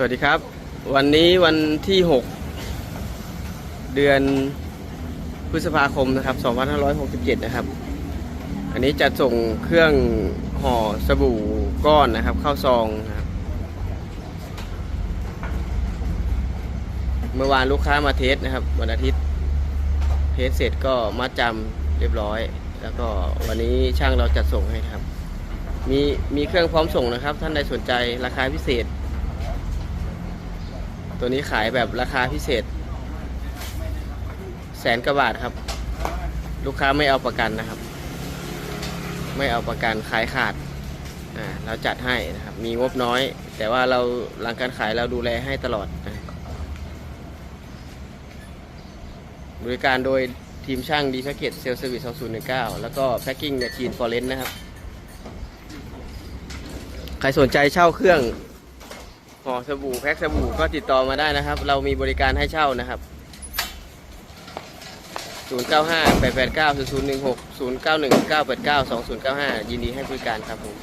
สวัสดีครับ วันนี้วันที่ 6 เดือนพฤษภาคมนะครับ 2567 นะครับ อันนี้จะส่งเครื่องห่อสบู่ก้อนนะครับ เข้าซองนะครับ เมื่อวานลูกค้ามาเทสนะครับ วันอาทิตย์เทสเสร็จก็มาจำเรียบร้อย แล้วก็วันนี้ช่างเราจัดส่งให้นะครับ มีมีเครื่องพร้อมส่งนะครับ ท่านใดสนใจราคาพิเศษ ตัวนี้ขายแบบราคาพิเศษ แสนกว่าบาทครับ ลูกค้าไม่เอาประกันนะครับ ไม่เอาประกันขายขาดอ่าเราจัดให้นะครับ มีงบน้อย แต่ว่าเราหลังการขายเราดูแลให้ตลอดนะบริการโดยทีมช่างดีแพ็กเกจเซลล์เซอร์วิส2019 แล้วก็แพ็กกิ้งจากจีนฟอร์เรนต์นะครับ ใครสนใจเช่าเครื่อง ห่อสบู่แพ็คสบู่ก็ติดต่อมาได้นะครับ เรามีบริการให้เช่านะครับ 095 889 0016 091 989 2095 ยินดีให้บริการครับผม